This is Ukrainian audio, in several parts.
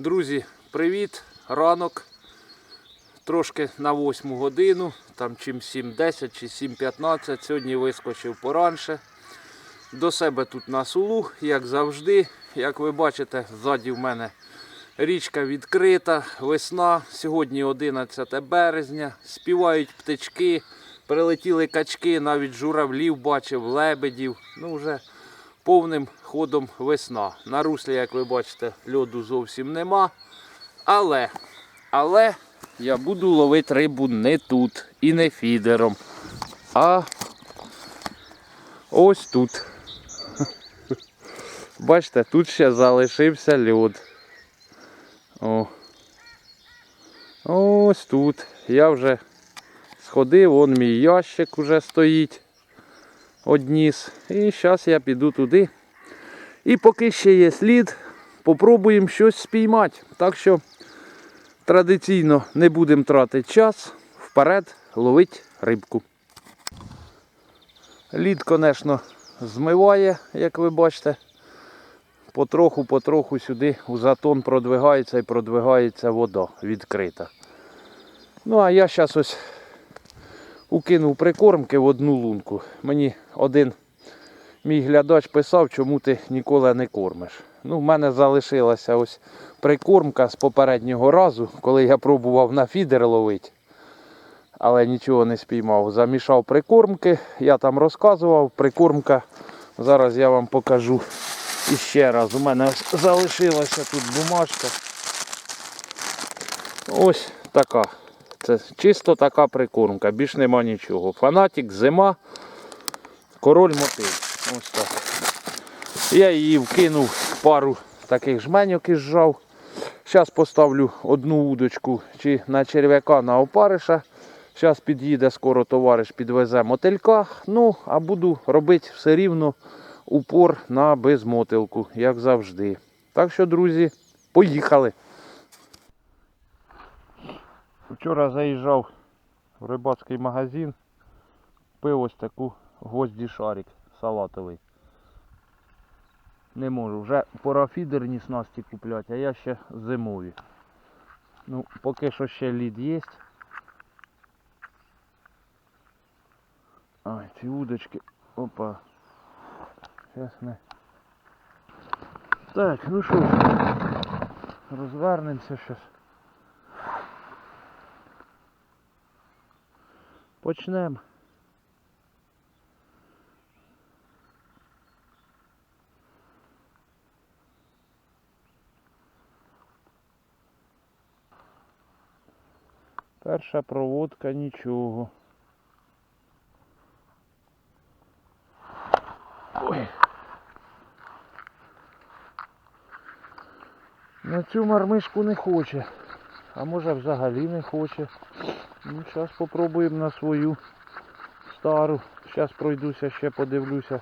Друзі, привіт! Ранок. Трошки на 8 годину, там чим 7.10 чи 7.15. Сьогодні вискочив поранше. До себе тут на сулу, як завжди. Як ви бачите, ззаді в мене річка відкрита, весна. Сьогодні 11 березня. Співають птички, прилетіли качки, навіть журавлів бачив, лебедів. Ну вже повним ходом весна. На руслі, як ви бачите, льоду зовсім нема. Але, але я буду ловити рибу не тут і не фідером, а ось тут. Бачите, тут ще залишився льод. О. Ось тут. Я вже сходив, вон мій ящик уже стоїть. Одніс. І зараз я піду туди. І поки ще є слід, попробуємо щось спіймати. Так що традиційно не будемо тратити час. Вперед ловить рибку. Лід, звісно, змиває, як ви бачите. Потроху-потроху сюди у затон продвигається і продвигається вода відкрита. Ну, а я зараз ось укинув прикормки в одну лунку. Мені один мій глядач писав, чому ти ніколи не кормиш. Ну, в мене залишилася ось прикормка з попереднього разу, коли я пробував на фідер ловити. Але нічого не спіймав. Замішав прикормки, я там розказував, прикормка. Зараз я вам покажу іще раз. У мене залишилася тут бумажка. Ось така. Це чисто така прикормка, більш нема нічого. Фанатик, зима, король мотив. Ось так. Я її вкинув пару таких жменьок і зжав. Зараз поставлю одну удочку чи на черв'яка, на опариша. Зараз під'їде скоро товариш, підвезе мотилька. Ну, а буду робити все рівно упор на безмотилку, як завжди. Так що, друзі, поїхали. Вчора заїжджав в рибацький магазин, купив ось таку гвозді шарик салатовий. Не можу, вже пора фідерні снасті купляти, а я ще зимові. Ну, поки що ще лід є. Ай, ці удочки. Опа. Зараз ми. Так, ну що, розвернемося зараз. Почнемо. Перша проводка нічого. Ой. На цю мармишку не хоче. А може взагалі не хоче. Ну, зараз спробуємо на свою стару. Зараз пройдуся, ще подивлюся.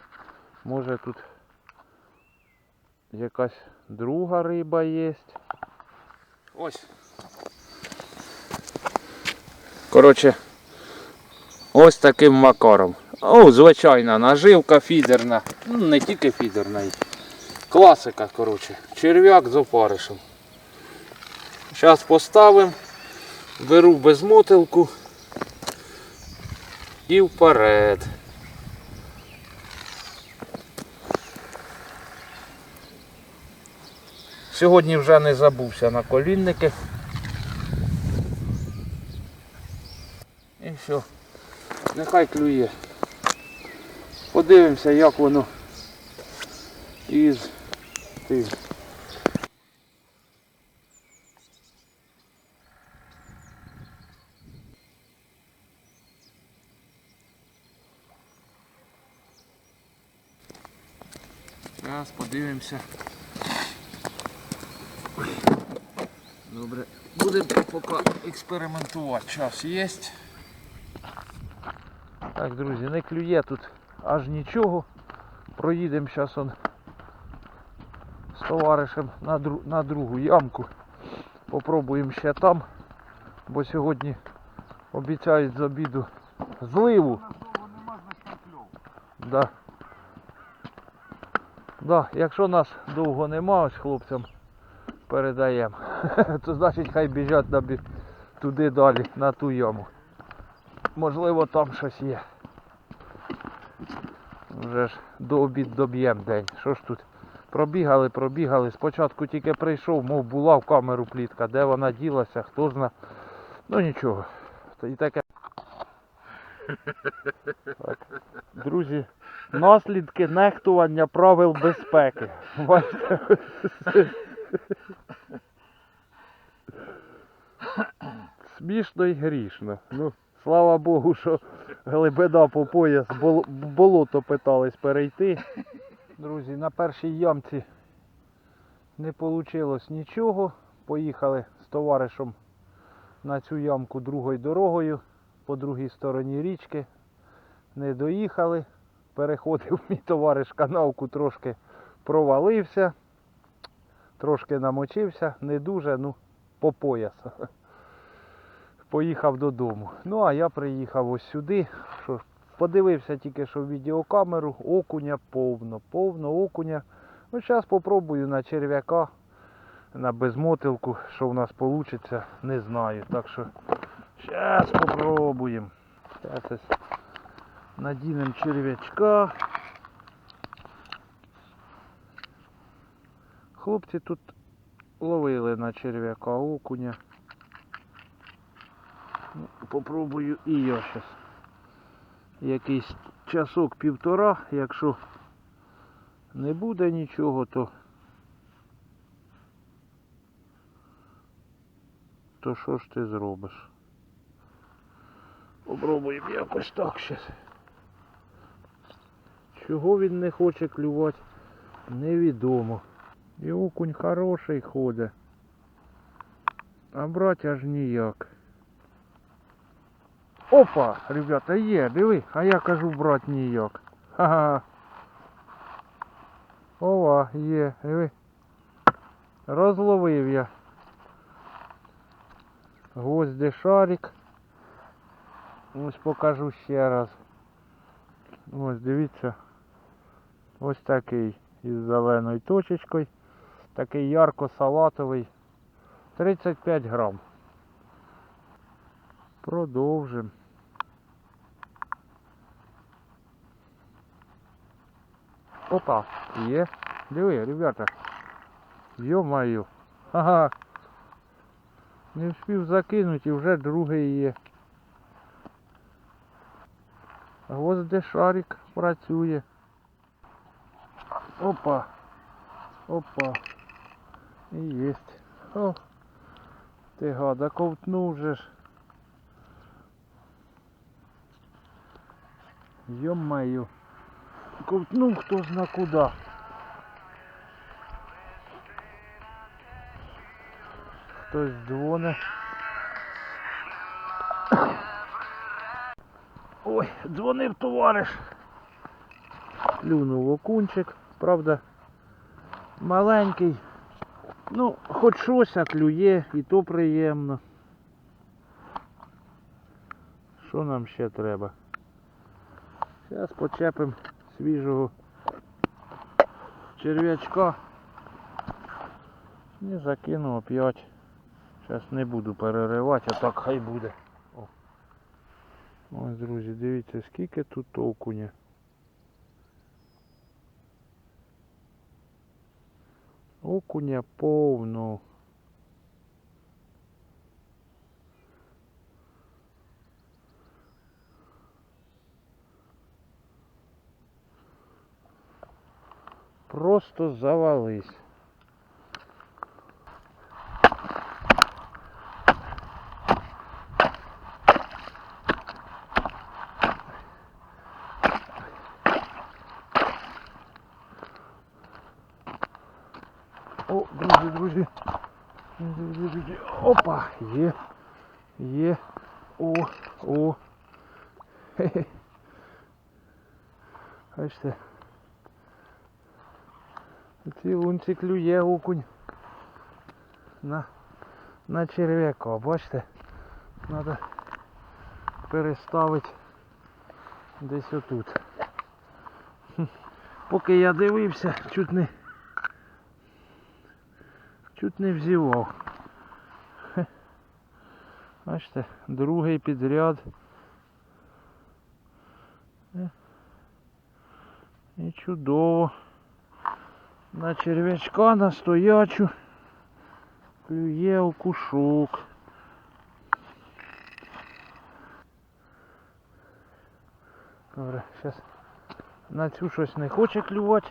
Може тут якась друга риба є. Ось. Коротше, ось таким макаром. О, звичайна наживка фідерна. Ну, не тільки фідерна. Класика, коротше. Черв'як з опаришем. Зараз поставимо, беру безмотилку і вперед. Сьогодні вже не забувся на колінники. Все. Нехай клює. Подивимося, як воно із тим. Зараз подивимося. Добре. Будемо поки експериментувати. Час є. Так, друзі, не клює тут аж нічого. Проїдемо зараз он з товаришем на, дру... на другу ямку. Попробуємо ще там, бо сьогодні обіцяють з обіду зливу. Да. Да, якщо нас довго нема, ось хлопцям передаємо. То значить хай біжать туди далі, на ту яму. Можливо там щось є. Вже ж до обід доб'єм день. Що ж тут? Пробігали, пробігали. Спочатку тільки прийшов, мов була в камеру плітка. Де вона ділася, хто зна. Ну нічого. І таке. Так. Друзі, наслідки нехтування правил безпеки. Смішно і грішно. Ну, слава Богу, що глибина по пояс, болото питались перейти. Друзі, на першій ямці не вийшло нічого. Поїхали з товаришем на цю ямку другою дорогою по другій стороні річки. Не доїхали. Переходив мій товариш канавку, трошки провалився, трошки намочився, не дуже, ну, по пояс. Поїхав додому. Ну а я приїхав ось сюди. Що подивився тільки що в відеокамеру, окуня повно, повно окуня. Ну зараз попробую на черв'яка, на безмотилку, що в нас вийде, не знаю. Так що зараз попробуємо. Зараз надінемо черв'ячка. Хлопці тут ловили на черв'яка окуня. Попробую і я зараз. Якийсь часок півтора, якщо не буде нічого, то то що ж ти зробиш? Попробуємо якось так щас. Чого він не хоче клювати, невідомо. І окунь хороший ходить. А брать аж ніяк. Опа, ребята, є, диви, а я кажу брать ніяк. Ха-ха. Ова, є, диви. Розловив я. Гвозди шарик. Ось покажу ще раз. Ось дивіться. Ось такий із зеленою точечкою. Такий ярко-салатовий. 35 грам. Продовжимо. Опа, є. Диви, ребята. Йо-моє. Ага. Не встиг закинути і вже другий є. Гвозди шарик працює. Опа. Опа. І єсть. О. Ти гада ковтнув же ж. Йо-маю. Ковтнув хто зна куди. Хтось дзвоне. Ой, дзвонив товариш. Клюнув окунчик, правда, маленький. Ну, хоч щось клює, і то приємно. Що нам ще треба? Зараз почепимо свіжого черв'ячка. І закину опять. Зараз не буду переривати, а так хай буде. О. Ось, друзі, дивіться, скільки тут окуня. Окуня повно. Просто завались. О, друзі, друзі. Друзі, друзі. Опа, є. Є. О, о. Хе-хе. Бачите. Ці лунці клює окунь. На, на черв'яка, бачите? Треба переставити десь отут. Поки я дивився, чуть не Чуть не взівав. Бачите, другий підряд. Е. І чудово. На черв'ячка на стоячу клює окушок. Добре, зараз на цю щось не хоче клювати.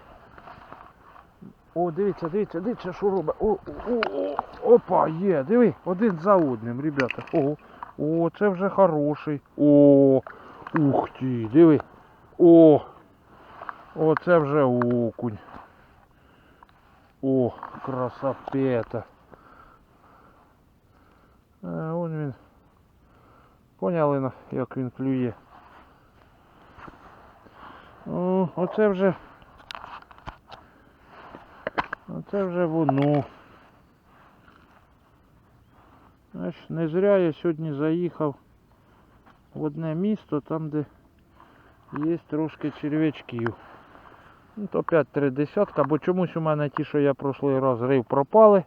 О, дивіться, дивіться, дивіться, що робить. О, о, о, опа, є, диви, один за одним, ребята. О, о, це вже хороший. О, ух ти, диви. О, о, це вже окунь. О, красопета. А, вон він. Поняли, як він клює. О, оце вже. Оце вже воно. Знаєш, не зря я сьогодні заїхав в одне місто, там де є трошки черв'ячків. Ну, то 5-3 десятка, бо чомусь у мене ті, що я прошлий раз рив, пропали.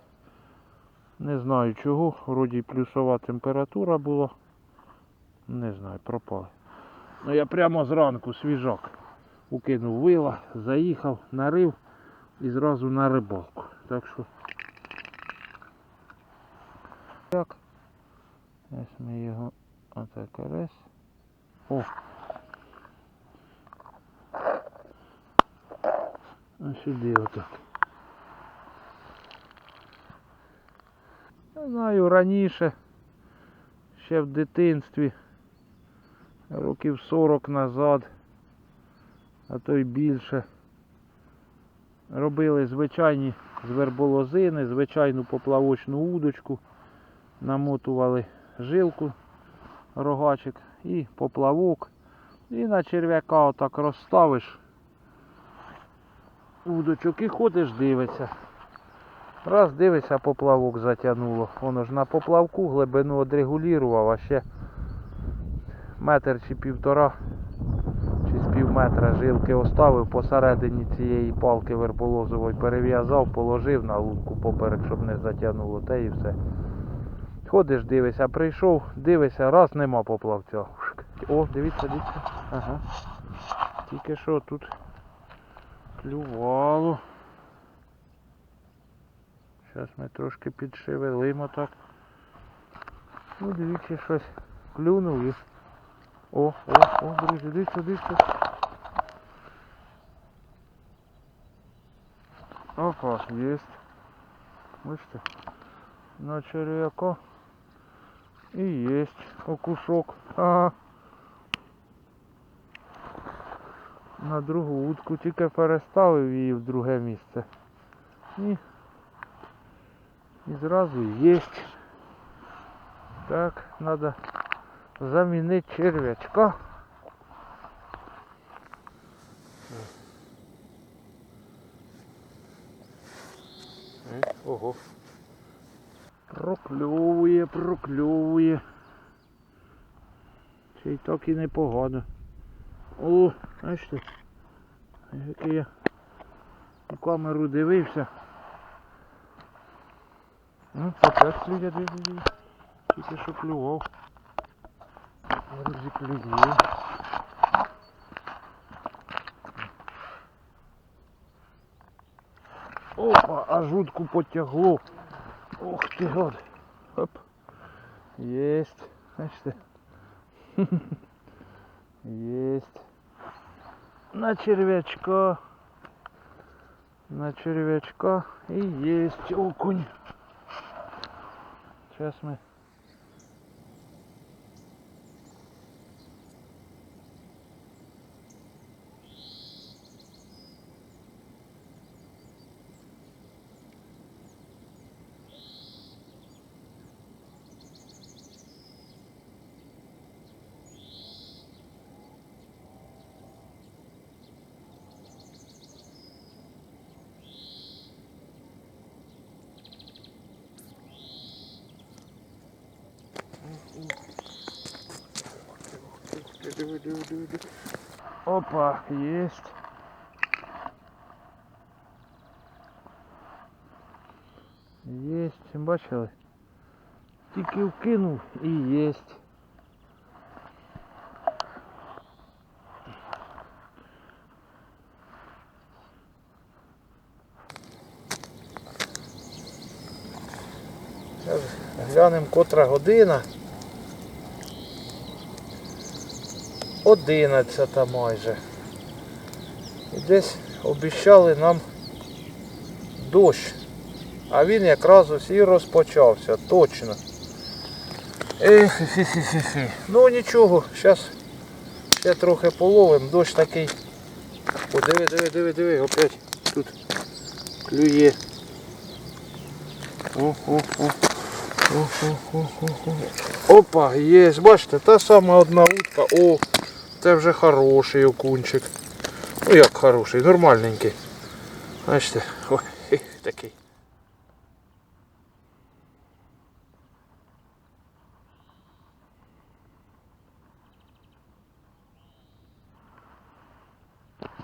Не знаю чого, вроді плюсова температура була. Не знаю, пропали. Ну я прямо зранку свіжак укинув вила, заїхав, нарив і зразу на рибалку. Так що. Так. Ось ми його отак раз. О! А сюди отак. Я знаю, раніше, ще в дитинстві, років 40 назад, а то й більше, робили звичайні з верболозини, звичайну поплавочну удочку, намотували жилку, рогачик і поплавок. І на черв'яка отак розставиш удочок і ходиш, дивишся. Раз дивишся, поплавок затягнуло. Воно ж на поплавку глибину одрегулював, а ще метр чи півтора, чи з пів метра жилки оставив посередині цієї палки верболозової, перев'язав, положив на лунку поперек, щоб не затягнуло, те і все. Ходиш, дивишся, прийшов, дивишся, раз нема поплавця. О, дивіться, дивіться. Ага. Тільки що тут клювало. Зараз ми трошки підшевелимо так. Ну, дивіться, щось клюнув і. О, о, о, друзі, дивіться, дивіться. Опа, єсть. Бачите? На черв'яка. І єсть окушок. Ага. На другу утку тільки переставив її в друге місце. І і зразу єсть. Так, треба замінити черв'ячка. Ого. Прокльовує, прокльовує. Ще й так і непогано. О, бачите, який я у камеру дивився. Ну, клює, дивіться, дивіться. Тільки що клював. Друзі, клює. Опа, аж утку потягло. Ох ти гад. Оп. Єсть. Бачите. Єсть. На черв'ячка. На черв'ячка и есть окунь. Сейчас мы Диви, диви, диви. Опа, есть. бачили? Тільки вкинув і єсть. Глянемо котра година. Одинадцята майже. І десь обіщали нам дощ. А він якраз ось і розпочався, точно. Ех, хі хі хі хі Ну нічого, зараз ще трохи половим. Дощ такий. О, диви, диви, диви, диви, опять тут клює. О, о, о. О, о, о, о, о. Опа, є, бачите, та сама одна утка. О, це вже хороший окунчик. Ну як хороший, нормальненький. Бачите, ой, хе, такий.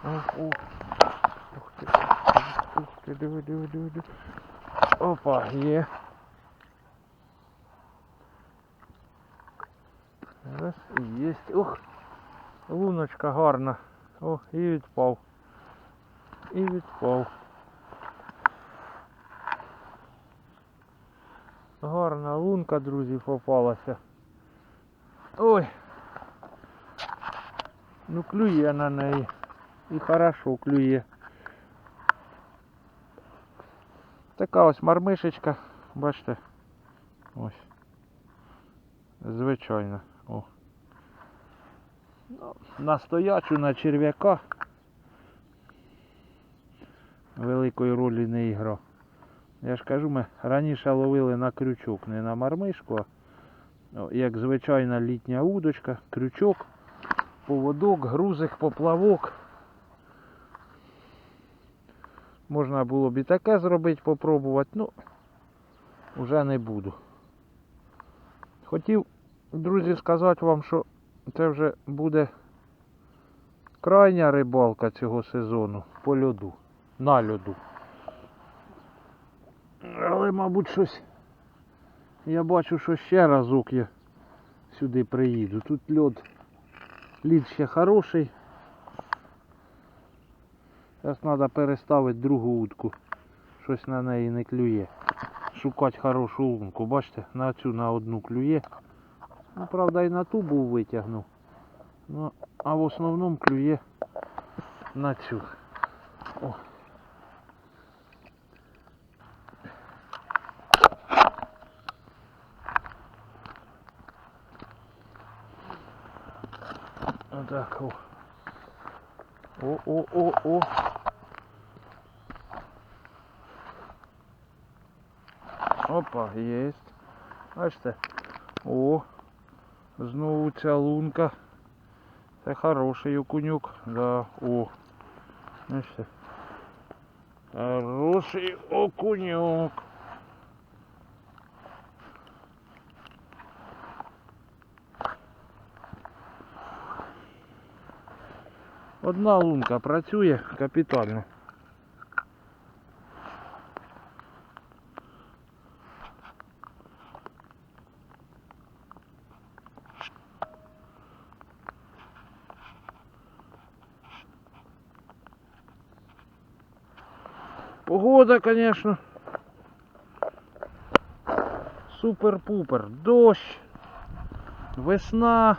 О, о. Ух ти, ух ти, диви, диви, диви, диви. Опа, є. Раз і є. Ух, Луночка гарна. О, і відпав. І відпав. Гарна лунка, друзі, попалася. Ой. Ну клює на неї. І хорошо клює. Така ось мармишечка, бачите. Ось. Звичайно. О. На стоячу, на черв'яка. Великої ролі не іграв. Я ж кажу, ми раніше ловили на крючок, не на мармишку, а як звичайна літня удочка, крючок, поводок, грузик, поплавок. Можна було б і таке зробити, попробувати, ну вже не буду. Хотів, друзі, сказати вам, що це вже буде крайня рибалка цього сезону по льоду, на льоду. Але, мабуть, щось. Я бачу, що ще разок я сюди приїду. Тут льод, лід ще хороший. Зараз треба переставити другу утку. Щось на неї не клює. Шукати хорошу лунку. Бачите, на цю на одну клює. Ну, правда, і на ту був витягнув. Ну, а в основному клює на цю. О. Отак, о. О, о, о, о. Опа, єсть. Бачите? О, знову ця лунка. Це хороший окунюк. Да, о. Бачите? Хороший окунюк. Одна лунка працює капітально. Погода, конечно. Супер-пупер. Дощ. Весна.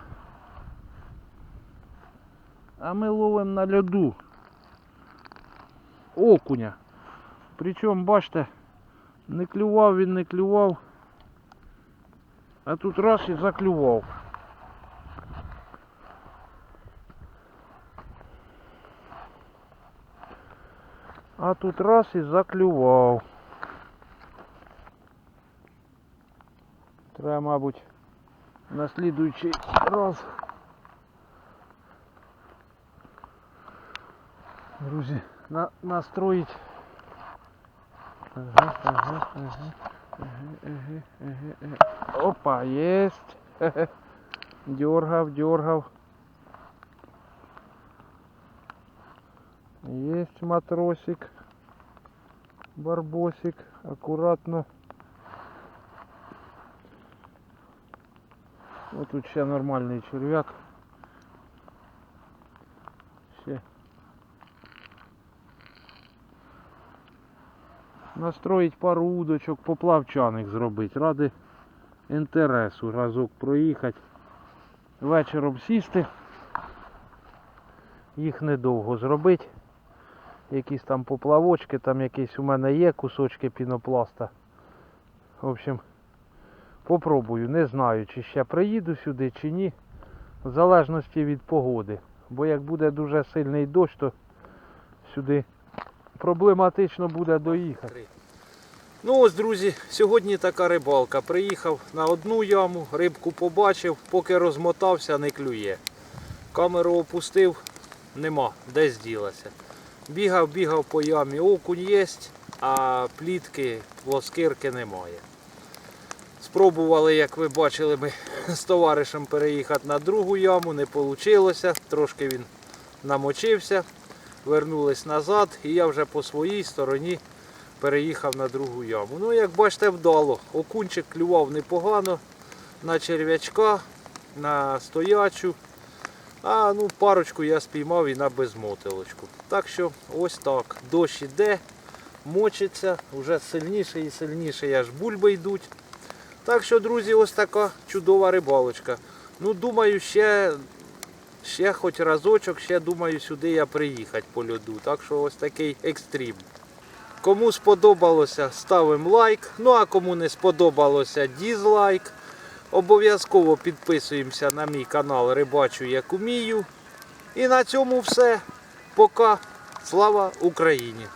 А ми ловимо на льоду. Окуня. Причому, бачите, не клював він, не клював. А тут раз і заклював. А тут раз і заклював. Треба, мабуть, на слідуючий раз. Друзі, на, настроїть. Ага, ага, ага. Ага, ага, ага, ага. Опа, єсть. Хе-хе. Дергав, дергав. Есть матросик, барбосик, аккуратно. Вот тут ще нормальний черв'як. Ще. Настроїть пару удочок, поплавчаних зробити, ради інтересу, разок проїхати, вечором сісти, їх недовго зробити. Якісь там поплавочки, там якісь у мене є кусочки пінопласта. В общем, попробую. Не знаю, чи ще приїду сюди, чи ні. В залежності від погоди. Бо як буде дуже сильний дощ, то сюди проблематично буде доїхати. Ну ось, друзі, сьогодні така рибалка. Приїхав на одну яму, рибку побачив, поки розмотався, не клює. Камеру опустив, нема, десь ділася. Бігав, бігав по ямі, окунь є, а плітки, лоскирки немає. Спробували, як ви бачили, ми з товаришем переїхати на другу яму, не вийшло. Трошки він намочився, вернулись назад, і я вже по своїй стороні переїхав на другу яму. Ну, як бачите, вдало. Окунчик клював непогано на черв'ячка, на стоячу. А ну парочку я спіймав і на безмотилочку. Так що ось так. Дощ іде, мочиться, вже сильніше і сильніше аж бульби йдуть. Так що, друзі, ось така чудова рибалочка. Ну, думаю, ще, ще хоч разочок, ще думаю, сюди я приїхати по льоду. Так що ось такий екстрім. Кому сподобалося, ставимо лайк. Ну а кому не сподобалося, дізлайк. Обов'язково підписуємося на мій канал Рибачу як умію. І на цьому все. Пока. Слава Україні!